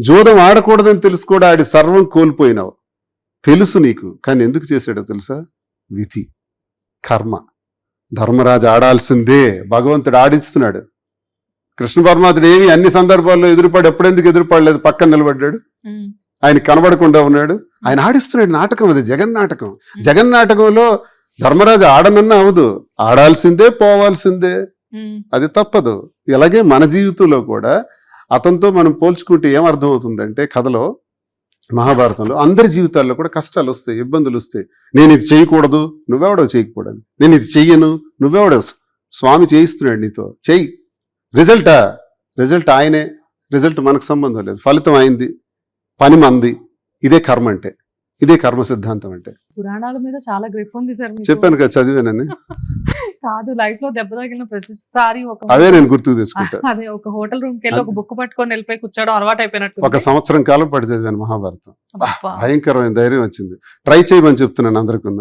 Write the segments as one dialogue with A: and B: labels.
A: జూదం ఆడకూడదని తెలుసు కూడా ఆడి సర్వం కోల్పోయినావు. తెలుసు నీకు కానీ ఎందుకు చేశాడో తెలుసా? విధి కర్మ. ధర్మరాజు ఆడాల్సిందే భగవంతుడు ఆడిస్తున్నాడు. కృష్ణ పరమాత్ముడు ఏమి అన్ని సందర్భాల్లో ఎదురుపడి ఎప్పుడెందుకు ఎదురుపడలేదు పక్కన నిలబడ్డాడు. ఆయన కనబడకుండా ఉన్నాడు. ఆయన ఆడిస్తున్నాడు నాటకం అది జగన్ నాటకం. జగన్ నాటకంలో ధర్మరాజు ఆడనన్నా అవదు. ఆడాల్సిందే పోవాల్సిందే. అది తప్పదు. ఇలాగే మన జీవితంలో కూడా అతనితో మనం పోల్చుకుంటే ఏం అర్థం అవుతుందంటే కథలో మహాభారతంలో అందరి జీవితాల్లో కూడా కష్టాలు వస్తాయి ఇబ్బందులు వస్తాయి. నేను ఇది చేయకూడదు నువ్వెవడో చేయకూడదు. నేను ఇది చెయ్యను నువ్వెవడో స్వామి చేయిస్తున్నాడు నీతో. చెయ్యి. రిజల్టా? రిజల్ట్ ఆయనే. రిజల్ట్ మనకు సంబంధం లేదు. ఫలితం అయింది. పని మంది. ఇదే కర్మ అంటే. ఇదే కర్మ సిద్ధాంతం అంటే.
B: పురాణాల మీద చాలా గ్రిప్ ఉంది సార్.
A: చెప్పాను కదా చదివానని.
B: కాదు లైఫ్లో దెబ్బ తగిలిన ప్రతిసారి ఒక
A: అవే నేను గుర్తుకు తెచ్చుకుంటా.
B: అదే ఒక హోటల్ రూమ్కి వెళ్ళి ఒక బుక్ పట్టుకొని వెళ్ళిపోయి కూర్చోవడం అలవాటు అయిపోయినట్టు
A: ఒక సంవత్సరం కాలం పడి చదివాను మహాభారతం. భయంకరమైన ధైర్యం వచ్చింది. ట్రై చేయమని చెప్తున్నాను అందరికీ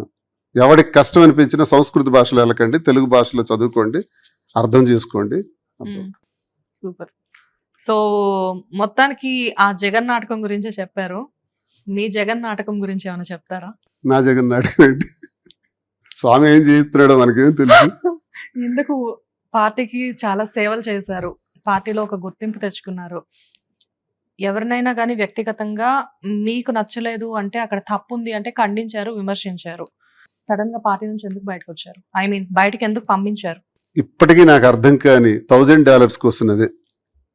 A: ఎవరికి కష్టం అనిపించినా సంస్కృత భాషలో వెళ్ళకండి తెలుగు భాషలో చదువుకోండి అర్థం చేసుకోండి.
B: సూపర్. సో మొత్తానికి ఆ జగన్ నాటకం గురించే చెప్పారు. మీ జగన్ నాటకం గురించి ఏమైనా చెప్తారా?
A: నా జగన్ నాటకండి స్వామి ఏం చేస్తున్నాడో మనకేం తెలుసు
B: ఎందుకు పార్టీకి చాలా సేవలు చేశారు. పార్టీలో ఒక గుర్తింపు తెచ్చుకున్నారు. ఎవరినైనా కానీ వ్యక్తిగతంగా మీకు నచ్చలేదు అంటే అక్కడ తప్పు ఉంది అంటే ఖండించారు విమర్శించారు. సడన్గా పార్టీ నుంచి ఎందుకు బయటకు వచ్చారు? ఐ మీన్ బయటకు ఎందుకు పంపించారు?
A: ఇప్పటికీ నాకు అర్థం కాని థౌజండ్ డాలర్స్ కోసం అదే.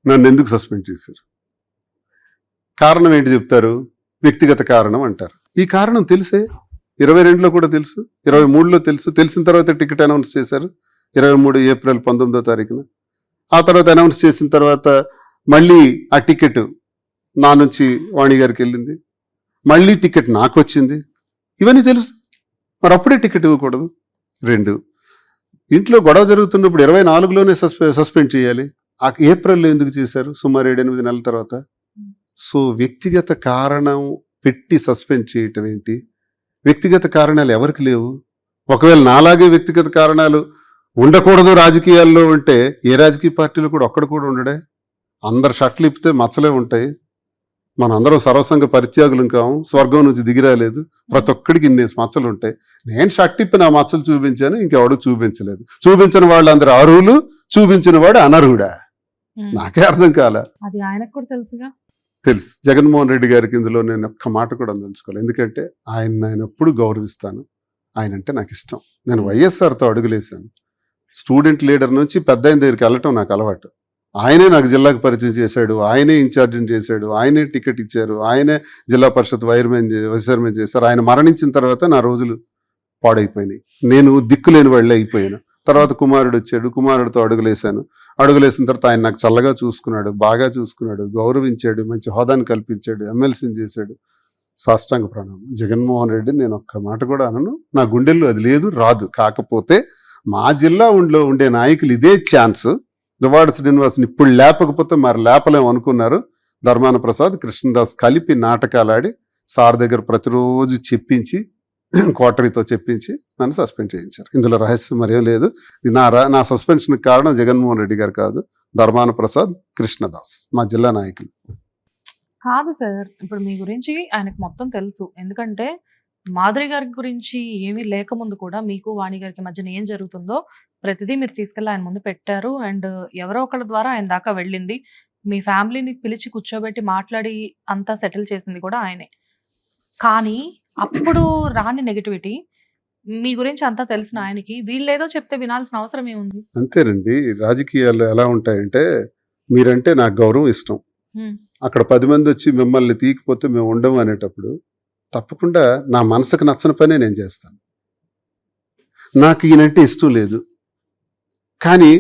A: నన్ను ఎందుకు సస్పెండ్ చేశారు? కారణం ఏంటి చెప్తారు? వ్యక్తిగత కారణం అంటారు. ఈ కారణం తెలిసే? ఇరవై రెండులో కూడా తెలుసు ఇరవై మూడులో తెలుసు. తెలిసిన తర్వాత టికెట్ అనౌన్స్ చేశారు ఇరవై మూడు ఏప్రిల్ పంతొమ్మిదో తారీఖున. ఆ తర్వాత అనౌన్స్ చేసిన తర్వాత మళ్ళీ ఆ టికెట్ నా నుంచి వాణి గారికి వెళ్ళింది. మళ్ళీ టికెట్ నాకు వచ్చింది. ఇవన్నీ తెలుసు. మరి అప్పుడే టికెట్ ఇవ్వకూడదు. రెండు. ఇంట్లో గొడవ జరుగుతున్నప్పుడు ఇరవై నాలుగులోనే సస్పె సస్పెండ్ చేయాలి. ఆ ఏప్రిల్లో ఎందుకు చేశారు? సుమారు ఏడెనిమిది నెలల తర్వాత. సో వ్యక్తిగత కారణం పెట్టి సస్పెండ్ చేయటం ఏంటి? వ్యక్తిగత కారణాలు ఎవరికి లేవు? ఒకవేళ నాలాగే వ్యక్తిగత కారణాలు ఉండకూడదు రాజకీయాల్లో ఉంటే ఏ రాజకీయ పార్టీలో కూడా ఒక్కడ కూడా ఉండడే? అందరు షర్ట్లు ఇప్పితే మచ్చలే ఉంటాయి. మన అందరం సర్వసంగ పరిత్యాగులం కాము స్వర్గం నుంచి దిగిరాలేదు ప్రతి ఒక్కడికి ఇన్ని మచ్చలు ఉంటాయి. నేను షర్ట్ ఇప్పి నా మచ్చలు చూపించాను ఇంకెవడు చూపించలేదు. చూపించిన వాళ్ళు అందరు అర్హులు చూపించిన వాడు అనర్హుడా. నాకే అర్థం కాలే.
B: అది ఆయనకు కూడా తెలుసుగా.
A: తెలుసు. జగన్మోహన్ రెడ్డి గారికి ఇందులో నేను ఒక్క మాట కూడా అందించుకోవాలి ఎందుకంటే ఆయన నేను ఎప్పుడు గౌరవిస్తాను. ఆయన అంటే నాకు ఇష్టం. నేను వైఎస్ఆర్తో అడుగులేశాను. స్టూడెంట్ లీడర్ నుంచి పెద్ద ఆయన దగ్గరికి వెళ్ళటం నాకు అలవాటు. ఆయనే నాకు జిల్లాకు పరిచయం చేశాడు. ఆయనే ఇన్ఛార్జిని చేశాడు. ఆయనే టికెట్ ఇచ్చారు. ఆయనే జిల్లా పరిషత్ వైర్మెన్ చే- చేశారు. ఆయన మరణించిన తర్వాత నా రోజులు పాడైపోయినాయి. నేను దిక్కులేని వాళ్ళే అయిపోయాను. తర్వాత కుమారుడు వచ్చాడు. కుమారుడితో అడుగులేశాను. అడుగులేసిన తర్వాత ఆయన నాకు చల్లగా చూసుకున్నాడు బాగా చూసుకున్నాడు గౌరవించాడు మంచి హోదాను కల్పించాడు ఎమ్మెల్సీని చేశాడు. సాష్టాంగ ప్రణామం. జగన్మోహన్ రెడ్డి నేను ఒక్క మాట కూడా అనను. నా గుండెల్లో అది లేదు రాదు. కాకపోతే మా జిల్లా ఉండిలో ఉండే నాయకులు ఇదే ఛాన్స్. దువాడ శ్రీనివాస్ని ఇప్పుడు లేపకపోతే మరి లేపలేము అనుకున్నారు. ధర్మాన ప్రసాద్ కృష్ణదాస్ కలిపి నాటకాలు ఆడి సార్ దగ్గర ప్రతిరోజు చెప్పించి క్వార్టరీతో చెప్పించి నన్ను సస్పెండ్ చేయించారు. ఇందులో రహస్యం మరేం లేదు. ఇది నా నా సస్పెన్షన్కి కారణం జగన్మోహన్ రెడ్డి గారు కాదు. ధర్మాన ప్రసాద్ కృష్ణదాస్ మా జిల్లా నాయకులు.
B: కాదు సార్ ఇప్పుడు మీ గురించి ఆయనకు మొత్తం తెలుసు. ఎందుకంటే మాధురి గారి గురించి ఏమీ లేకముందు కూడా మీకు వాణి గారికి మధ్యన ఏం జరుగుతుందో ప్రతిదీ మీరు తీసుకెళ్ళి ఆయన ముందు పెట్టారు. అండ్ ఎవరో ఒకళ్ళ ద్వారా ఆయన దాకా వెళ్ళింది. మీ ఫ్యామిలీని పిలిచి కూర్చోబెట్టి మాట్లాడి అంతా సెటిల్ చేసింది కూడా ఆయనే. కానీ అప్పుడు రాని నెగిటివిటీ మీ గురించి అంతా తెలిసిన ఆయనకి వీళ్ళేదో చెప్తే వినాల్సిన అవసరం ఏముంది?
A: అంతేనండి. రాజకీయాల్లో ఎలా ఉంటాయంటే మీరంటే నాకు గౌరవం ఇష్టం.
B: హ్మ్.
A: అక్కడ పది మంది వచ్చి మిమ్మల్ని తీయకపోతే మేము ఉండము అనేటప్పుడు తప్పకుండా నా మనసుకు నచ్చని పనే నేను చేస్తాను. నాకు ఈయనంటే ఇష్టం లేదు. కానీ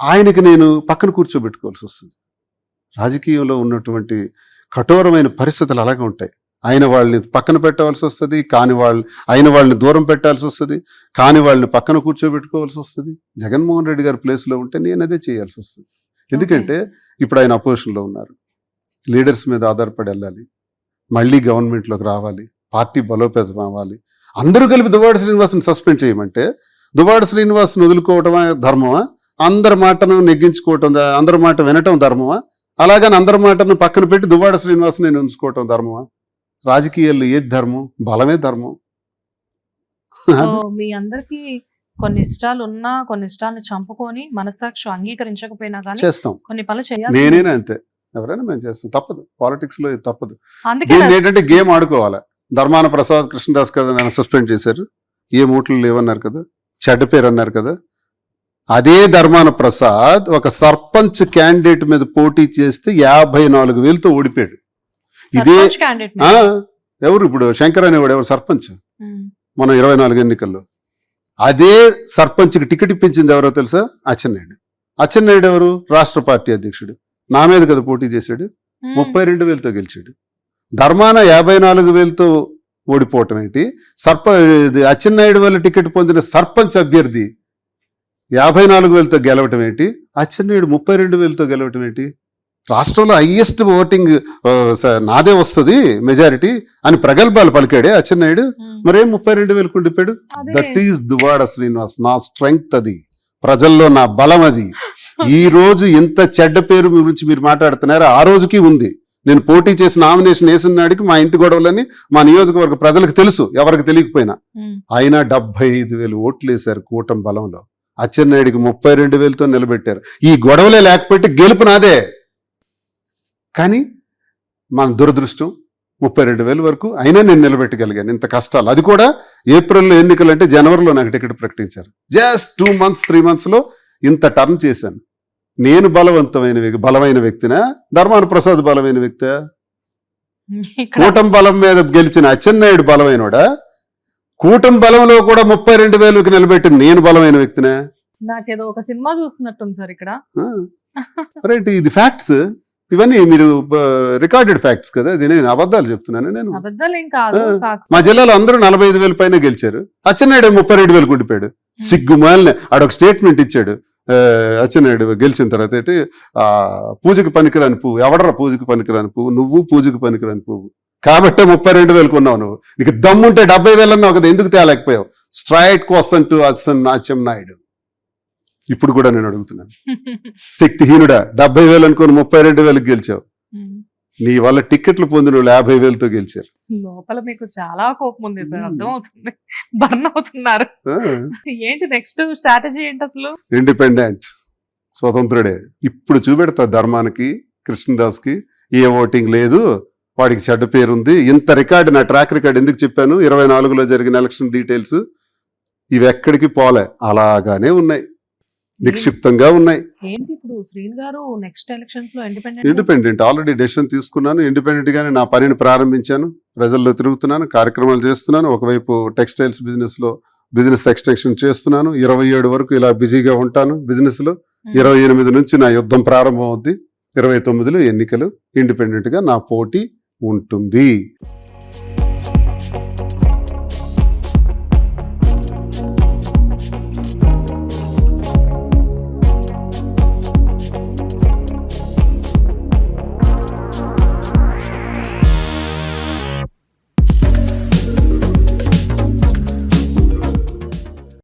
A: ఆయనకి నేను పక్కన కూర్చోబెట్టుకోవాల్సి వస్తుంది. రాజకీయంలో ఉన్నటువంటి కఠోరమైన పరిస్థితులు అలాగే ఉంటాయి. ఆయన వాళ్ళని పక్కన పెట్టవలసి వస్తుంది కాని వాళ్ళు అయిన వాళ్ళని దూరం పెట్టాల్సి వస్తుంది కాని వాళ్ళని పక్కన కూర్చోబెట్టుకోవాల్సి వస్తుంది. జగన్మోహన్ రెడ్డి గారి ప్లేస్లో ఉంటే నేను అదే చేయాల్సి వస్తుంది. ఎందుకంటే ఇప్పుడు ఆయన అపోజిషన్లో ఉన్నారు. లీడర్స్ మీద ఆధారపడి వెళ్ళాలి. మళ్ళీ గవర్నమెంట్లోకి రావాలి. పార్టీ బలోపేతం అవ్వాలి. అందరూ కలిపి దువ్వాడ శ్రీనివాస్ని సస్పెండ్ చేయమంటే దువ్వాడ శ్రీనివాస్ని వదులుకోవటమా ధర్మమా? అందరి మాటను నెగ్గించుకోవటం అందరి మాట వినటం ధర్మమా? అలాగని అందరి మాటను పక్కన పెట్టి దువ్వాడ శ్రీనివాస్ నేను ఉంచుకోవటం ధర్మమా? రాజకీయాల్లో ఏది ధర్మం? బలమే ధర్మం.
B: మీ అందరికి కొన్ని ఇష్టాలు ఉన్నా కొన్ని ఇష్టాలను చంపుకొని మనసాక్షి అంగీకరించకపోయినా కానీ
A: చేస్తాం.
B: కొన్ని పనులు చేయాలి
A: నేనేనా అంతే. ఎవరైనా మేము చేస్తాం. తప్పదు. పాలిటిక్స్లో ఇది తప్పదు దీన్ని ఏంటంటే గేమ్ ఆడుకోవాలి. ధర్మాన ప్రసాద్ కృష్ణదాస్ కదా నన్ను సస్పెండ్ చేశారు. ఏ మూటలు లేవన్నారు కదా? చెడ్డ పేరు అన్నారు కదా? అదే ధర్మాన ప్రసాద్ ఒక సర్పంచ్ క్యాండిడేట్ మీద పోటీ చేస్తే యాభై నాలుగు వేలతో ఓడిపోయాడు. ఇదే. ఎవరు ఇప్పుడు శంకర్ అనేవాడు ఎవరు? సర్పంచ్. మన ఇరవై నాలుగు ఎన్నికల్లో. అదే సర్పంచ్కి టికెట్ ఇప్పించింది ఎవరో తెలుసా? అచ్చెన్నాయుడు. అచ్చెన్నాయుడు ఎవరు? రాష్ట్ర పార్టీ అధ్యక్షుడు. నా మీద కదా పోటీ చేశాడు. ముప్పై రెండు వేలతో గెలిచాడు. ధర్మాన యాభై నాలుగు వేలతో ఓడిపోవటం ఏంటి? సర్ప అచ్చెన్నాయుడు వల్ల టికెట్ పొందిన సర్పంచ్ అభ్యర్థి యాభై నాలుగు వేలతో గెలవటం ఏంటి? అచ్చెన్నాయుడు ముప్పై రెండు వేలతో గెలవటం ఏంటి? రాష్ట్రంలో హైయెస్ట్ ఓటింగ్ నాదే వస్తుంది మెజారిటీ అని ప్రగల్భాలు పలికాడే అచ్చెన్నాయుడు. మరేం ముప్పై రెండు వేలకు ఉండిపోయాడు?
B: అదే.
A: That is Duvvada Srinivas. నా స్ట్రెంగ్త్ అది. ప్రజల్లో నా బలం అది. ఈ రోజు ఇంత చెడ్డ పేరు గురించి మీరు మాట్లాడుతున్నారు? ఆ రోజుకి ఉంది. నేను పోటీ చేసి నామినేషన్ వేసిన నాడికి మా ఇంటి గొడవలని మా నియోజకవర్గ ప్రజలకు తెలుసు ఎవరికి తెలియకపోయినా. అయినా డెబ్బై ఐదు వేలు ఓట్లు వేశారు కూటమి బలంలో. అచ్చెన్నాయుడికి ముప్పై రెండు వేలతో నిలబెట్టారు. ఈ గొడవలే లేకపోతే గెలుపు నాదే. కానీ మన దురదృష్టం ముప్పై రెండు వేల వరకు అయినా నేను నిలబెట్టగలిగాను. ఇంత కష్టాలు. అది కూడా ఏప్రిల్లో ఎన్నికలు అంటే జనవరిలో నాకు టికెట్ ప్రకటించారు. జస్ట్ టూ మంత్స్ త్రీ మంత్స్లో ఇంత టర్న్ చేశాను. నేను బలవంతమైన వ్యక్తి బలమైన వ్యక్తినా? ధర్మాన ప్రసాద్ బలమైన వ్యక్తి? కూటమి బలం మీద గెలిచిన అచ్చెన్నాయుడు బలమైనోడా? కూటమి బలంలో కూడా ముప్పై రెండు వేలకు నిలబెట్టిన నేను బలమైన వ్యక్తినే?
B: నాకేదో ఒక సినిమా చూస్తున్నట్టుంది సార్ ఇక్కడ.
A: ఇది ఫ్యాక్ట్స్. ఇవన్నీ మీరు రికార్డెడ్ ఫ్యాక్ట్స్ కదా ఇది నేను అబద్ధాలు చెప్తున్నాను నేను మా జిల్లాలో అందరూ నలభై ఐదు వేల పైన గెలిచారు. అచ్చెన్నాయుడు ముప్పై రెండు వేలకు ఉండిపోయాడు సిగ్గుమాలిన ఆడొక స్టేట్మెంట్ ఇచ్చాడు. అచ్చెన్నాయుడు గెలిచిన తర్వాత ఏంటి ఆ పూజకి పనికిరాని పువ్వు ఎవడరా పూజకి పనికిరాని పువ్వు? నువ్వు పూజకి పనికిరాని పువ్వు. కాబట్టే ముప్పై రెండు వేలకు ఉన్నావు నువ్వు. నీకు దమ్ముంటే డెబ్బై వేలు అన్నావు కదా ఎందుకు తేలేకపోయావు? స్ట్రైట్ కోసం టు అస్సన్ అచ్చెం నాయుడు ఇప్పుడు కూడా నేను అడుగుతున్నాను. శక్తిహీనుడా డెబ్బై వేలు అనుకుని ముప్పై రెండు వేలకు గెలిచావు. నీ వల్ల టికెట్లు పొందిన వాళ్ళు యాభై వేలతో గెలిచారు.
B: లోపల మీకు చాలా కోపం ఉంది సార్.
A: ఉమ్.
B: అర్థమవుతుంది. బర్న్ అవుతున్నారు. ఏంటి నెక్స్ట్ స్ట్రాటజీ ఏంటి అసలు?
A: ఇండిపెండెంట్ స్వతంత్రుడే. ఇప్పుడు చూపెడతా ధర్మానికి కృష్ణదాస్కి ఏ ఓటింగ్ లేదు వాడికి చెడ్డ పేరుంది. ఇంత రికార్డు నా ట్రాక్ రికార్డ్ ఎందుకు చెప్పాను? ఇరవై నాలుగులో జరిగిన ఎలక్షన్ డీటెయిల్స్ ఇవి ఎక్కడికి పోలే. అలాగానే ఉన్నాయి. నిక్షిప్తంగా ఉన్నాయి.
B: ఏంటి ఇప్పుడు శ్రీన్ గారు నెక్స్ట్ ఎలక్షన్స్లో ఇండిపెండెంట్
A: ఇండిపెండెంట్ ఆల్రెడీ డెసిషన్ తీసుకున్నాను. ఇండిపెండెంట్ గానే నా పనిని ప్రారంభించాను. ప్రజల్లో తిరుగుతున్నాను. కార్యక్రమాలు చేస్తున్నాను. ఒకవైపు టెక్స్టైల్స్ బిజినెస్లో బిజినెస్ ఎక్స్టెన్షన్ చేస్తున్నాను. ఇరవై ఏడు వరకు ఇలా బిజీగా ఉంటాను బిజినెస్లో. ఇరవై ఎనిమిది నుంచి నా యుద్ధం ప్రారంభం అవుద్ది ఇరవై తొమ్మిదిలో ఎన్నికలు. ఇండిపెండెంట్గా నా పోటీ ఉంటుంది.